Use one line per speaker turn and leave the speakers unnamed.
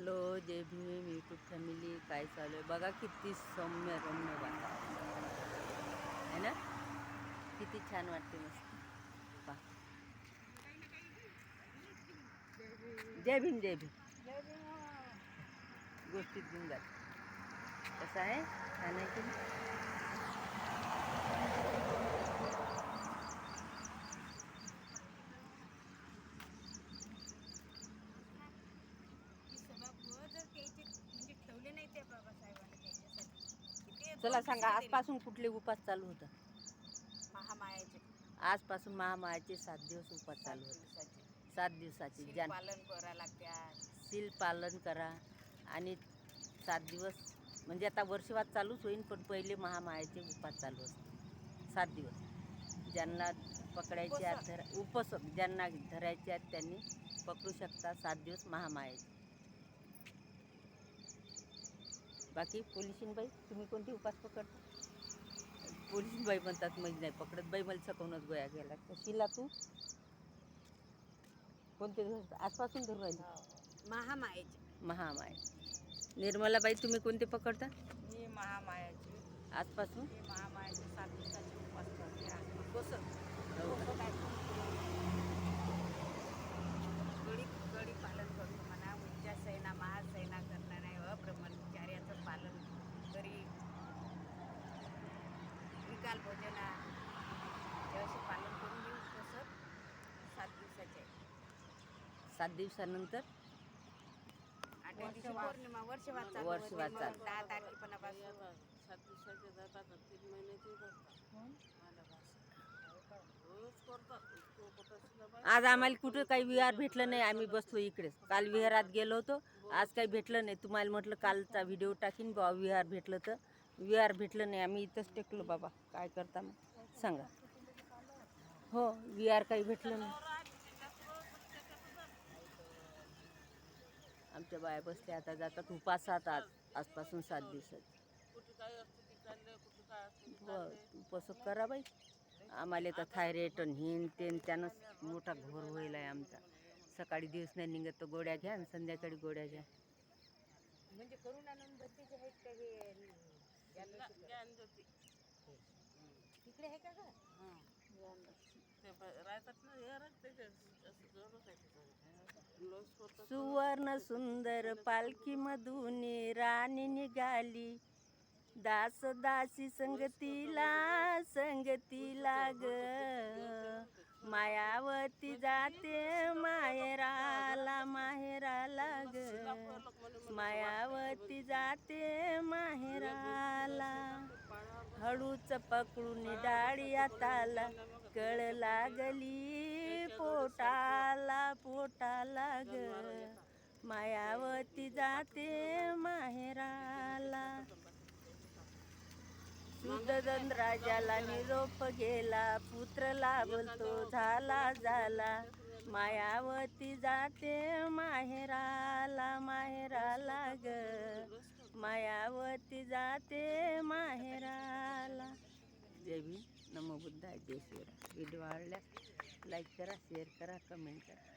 Hello जय Bhim YouTube family काय चालू आहे? बघा किती सौम्य रम्य वातावरण. आहे ना? किती छान वाटते मस्त. पा जय भीम जय भीम. गोष्टीत घेऊन जात कसं आहे? छान आहे की नाही?
ही सभागृह जर त्याचे म्हणजे ठेवले नाही त्या बाबासाहेबांनी त्यांच्यासाठी किती
चला सांगा आजपासून कुठले उपास चालू होतं.
महामायाचे.
आजपासून महामायाचे सात दिवस उपास चालू होते. सात दिवसाचे.
शील
ज्यां
पालन करा
सील पालन करा आणि सात दिवस म्हणजे आता वर्षवात चालूच होईल पण पहिले महामायाचे उपास चालू असतात सात दिवस. ज्यांना पकडायचे आहेत धर उपस ज्यांना धरायचे आहेत त्यांनी पकडू शकता. सात दिवस महामायाचे. बाकी पोलिसीनबाई तुम्ही कोणते उपास पकडता पोलिसीनबाई म्हणतात म्हणजे नाही पकडत बाई मला सकवूनच गोया गेला शिला तू कोणते आजपासून धरून राहिली.
महामायाचे.
महामाय. निर्मलाबाई तुम्ही कोणते पकडता?
मी महामायाचे.
आजपासून?
महामायाचे सात दिवसाचे उपास करते आज. कसं
हो का?
कसं काय गडी गडी पालन करतो म्हणा उच्चा सैना महासैना करणार नाही अब्रह्मचार्याचं पालन करी विकाल भोजना असे पालन करून घेऊ तसं सात दिवसाचे.
सात दिवसानंतर?
आठव्या दिवशी पौर्णिमा वर्षवात चालू
वर्षवात
होते. मग
चालू.
दहा तारखेपणापासून.
सात दिवसाचे जातात तीन महिन्याचे रोज करतात. इतकं कुठं शिलाबाई.
आज आम्हाला कुठं काही विहार भेटलं नाही. आम्ही बसलो इकडेच काल विहारात गेलो होतो. आज काही भेटलं नाही. तुम्हाला म्हटलं कालचा व्हिडिओ टाकीन बाबा विहार भेटलं तर. विहार भेटलं नाही आम्ही इथंच टेकलो बाबा. काय करता मग? सांगा. हो विहार काही भेटलं नाही. आमच्या बाया बसल्या आता जातात उपासात आज आजपासून सात दिवसात.
कुठे
करा बाई. आम्हाला तर थायरॉइड आणि हिन तेन त्यानंच मोठा घोर होईल आहे आमचा. सकाळी दिवस नाही निघत तर गोळ्या घ्या आणि संध्याकाळी गोळ्या घ्या.
म्हणजे करुणानंदचे आहेत का
ज्ञा- ज्ञान ज्योती.
तिकडे आहे का ग.
ते ब- राहतात ना हे राहते ते असं जवळच आहे तिथं. लोस करतात
सुवर्ण सुंदर पालखी मधून राणी निघाली. दास दासी संगतीला संगतीला ग. मायावती जाते माहेराला माहेराला ग. ती जाते माहेराला. हळूच पकडून डाळी आताला. कळ लागली पोटाला पोटाला ग. मायावती जाते माहेराला. सुदन राजाला निरोप गेला पुत्र लाभतो झाला झाला. मायावती जाते माहेराला माहेराला ग. मायावती जाते माहेराला. जय नमो बुद्धाय. जय शिवराय. व्हिडिओ आवडल्यास लाईक करा शेअर करा कमेंट करा.